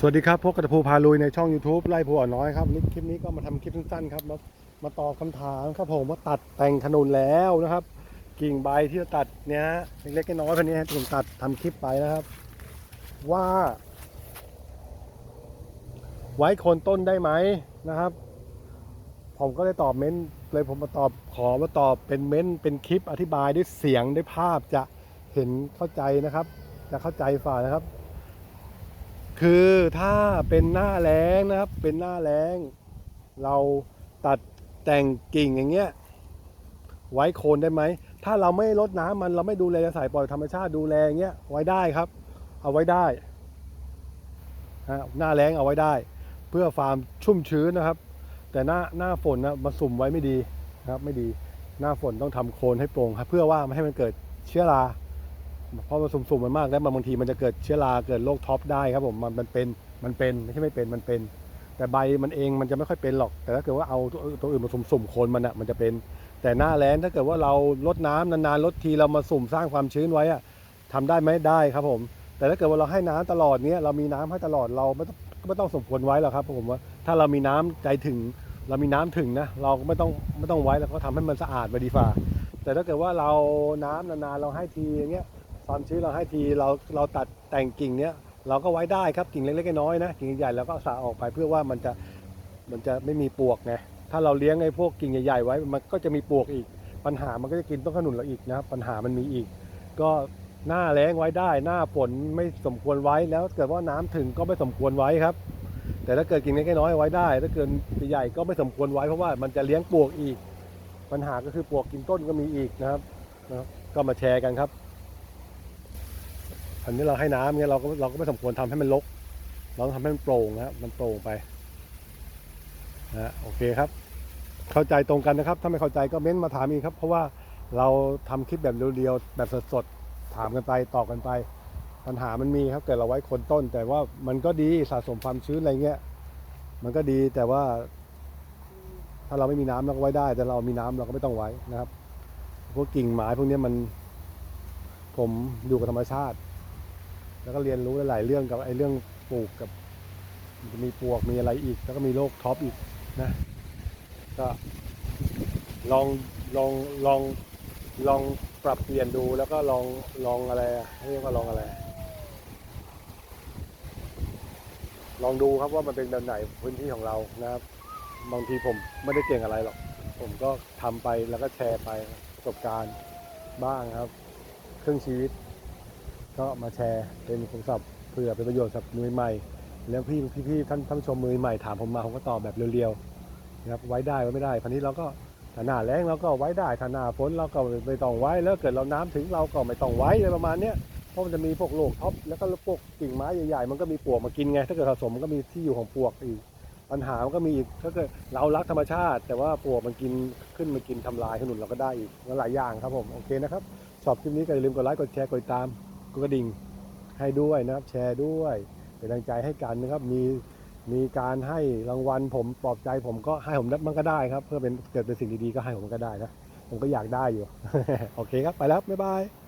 สวัสดีครับพบกับตะพูพาลุยในช่อง YouTube ไล่ผัวน้อยครับนี่คลิปนี้ก็มาทำคลิปสั้นๆครับมามาตอบคำถามครับผมว่าตัดแต่งขนุนแล้วนะครับ กิ่งใบที่จะตัดเนี่ยเล็กๆน้อยๆพันนี้ผมตัดทำคลิปไปนะครับ ว่า ไว้โคนต้นได้ไหมนะครับ ผมก็ได้ตอบเม้นต์เลยผมมาตอบขอมาตอบเป็นเม้นต์เป็นคลิปอธิบายด้วยเสียงด้วยภาพจะเห็นเข้าใจนะครับ จะเข้าใจฝ่ายนะครับ คือถ้าเป็นหน้าแล้งนะครับ เป็นหน้าแล้งเราตัดแต่งกิ่งอย่างเงี้ย ไว้โคนได้ไหม ถ้าเราไม่ลดน้ำมันเราไม่ดูแลสายปล่อยธรรมชาติดูแลอย่างเงี้ยไว้ได้ครับ เอาไว้ได้ฮะหน้าแล้งเอาไว้ได้ เพื่อความชุ่มชื้นนะครับ แต่หน้าหน้าฝนนะมาสุ่มไว้ไม่ดีนะครับ ไม่ดีหน้าฝนต้องทำโคนให้โปร่งครับเพื่อว่าไม่ให้มันเกิดเชื้อรา เพราะมันสุ่มๆมันมากแล้วบางทีมันจะเกิดเชื้อราเกิดโรคท็อปได้ครับผมมันมันเป็นมันเป็นไม่ใช่ไม่เป็นมันเป็น แต่ใบมันเองมันจะไม่ค่อยเป็นหรอก แต่ถ้าเกิดว่าเอาตัวอื่นมาสุ่มๆโคนมันอะมันจะเป็น แต่หน้าแล้งถ้าเกิดว่าเราลดน้ำนานๆลดทีเรามาสุ่มสร้างความชื้นไว้อะทำได้ไหมได้ครับผม แต่ถ้าเกิดว่าเราให้น้ำตลอดเนี้ยเรามีน้ำให้ตลอดเราไม่ต้องไม่ต้องสมควรไว้หรอกครับผมว่าถ้าเรามีน้ำใจถึง เรามีน้ำถึงนะเราก็ไม่ต้องไม่ต้องไว้แล้วก็ทำให้มันสะอาดไปดีฝ่าแต่ถ้าเกิดว่าเราน้ำนานๆเราให้ทีอย่างเงี้ย ความชื้นเราให้ทีเราเราตัดแต่งกิ่งเนี้ยเราก็ไว้ได้ครับกิ่งเล็กๆน้อยๆนะกิ่งใหญ่ๆเราก็สาออกไปเพื่อว่ามันจะมันจะไม่มีปวกไงถ้าเราเลี้ยงไอ้พวกกิ่งใหญ่ๆไว้มันก็จะมีปวกอีก ปัญหามันก็จะกินต้นขนุนเราอีกนะครับปัญหามันมีอีก ก็หน้าแล้งไว้ได้ หน้าฝนไม่สมควรไว้แล้วเกิดว่าน้ำถึงก็ไม่สมควรไว้ครับ แต่ถ้าเกิดกิ่งเล็กๆน้อยไว้ได้ ถ้าเกิดใหญ่ก็ไม่สมควรไว้เพราะว่ามันจะเลี้ยงปวกอีก ปัญหาก็คือปวกกินต้นก็มีอีกนะครับนะครับก็มาแชร์กันครับ อันนี้เราให้น้ำเนี่ยเราก็เราก็ไม่สมควรทำให้มันรกเราต้องทำให้มันโปร่งนะครับมันโปร่งไปนะฮะโอเคครับ เข้าใจตรงกันนะครับ ถ้าไม่เข้าใจก็เม้นมาถามอีกครับ เพราะว่าเราทำคลิปแบบเรียวๆแบบสดๆถามกันไปตอบกันไป ปัญหามันมีครับเกิดเราไว้คนต้น แต่ว่ามันก็ดีสะสมความชื้นอะไรเงี้ยมันก็ดีแต่ว่า ถ้าเราไม่มีน้ำเราก็ไว้ได้ แต่เรามีน้ำเราก็ไม่ต้องไว้นะครับพวกกิ่งไม้พวกนี้มัน ผมอยู่กับธรรมชาติ แล้วก็เรียนรู้หลายๆเรื่องกับไอ้เรื่องปลูกกับมันจะมีปลวกมีอะไรอีก แล้วก็มีโรคท็อปอีกนะก็ลองลองลองลองปรับเปลี่ยนดูแล้วก็ลองลองอะไรอะเรียกว่าลองอะไร ลองดูครับว่ามันเป็นแบบไหนพื้นที่ของเรานะครับ บางทีผมไม่ได้เก่งอะไรหรอก ผมก็ทำไปแล้วก็แชร์ไปประสบการณ์บ้างครับครึ่งชีวิต ก็มาแชร์เป็นคำศัพท์เพื่อเป็นประโยชน์สำหรับมือใหม่ แล้วพี่พี่ท่านท่านผู้ชมมือใหม่ถามผมมาผมก็ตอบแบบเรียวๆนะครับไว้ได้ไว้ไม่ได้พันนี้เราก็ถ้าหน้าแรงเราก็ไว้ได้ถ้าหน้าฝนเราก็ไม่ต้องไว้แล้วเกิดเราน้ำถึงเราก็ไม่ต้องไว้อะไรประมาณเนี้ยเพราะมันจะมีพวกโรคท็อปแล้วก็พวกกิ่งไม้ใหญ่ๆมันก็มีปลวกมากินไง ถ้าเกิดสะสมมันก็มีที่อยู่ของปลวกอีกปัญหามันก็มีอีกถ้าเกิดเรารักธรรมชาติ แต่ว่าปลวกมันกินขึ้นมากินทำลายขนุนเราก็ได้อีกหลายอย่างครับผมโอเคนะครับชอบคลิปนี้ก็อย่าลืมกดไลค์กดแชร์กดติดตาม กระดิ่งให้ด้วยนะครับ แชร์ด้วย เป็นกำลังใจให้กันนะครับ มีมีการให้รางวัลผมปลอบใจผมก็ให้ผมนัดมันก็ได้ครับ เพื่อเป็นเกิดเป็นสิ่งดีๆก็ให้ผมก็ได้นะผมก็อยากได้อยู่ โอเคครับไปแล้วบ๊ายบาย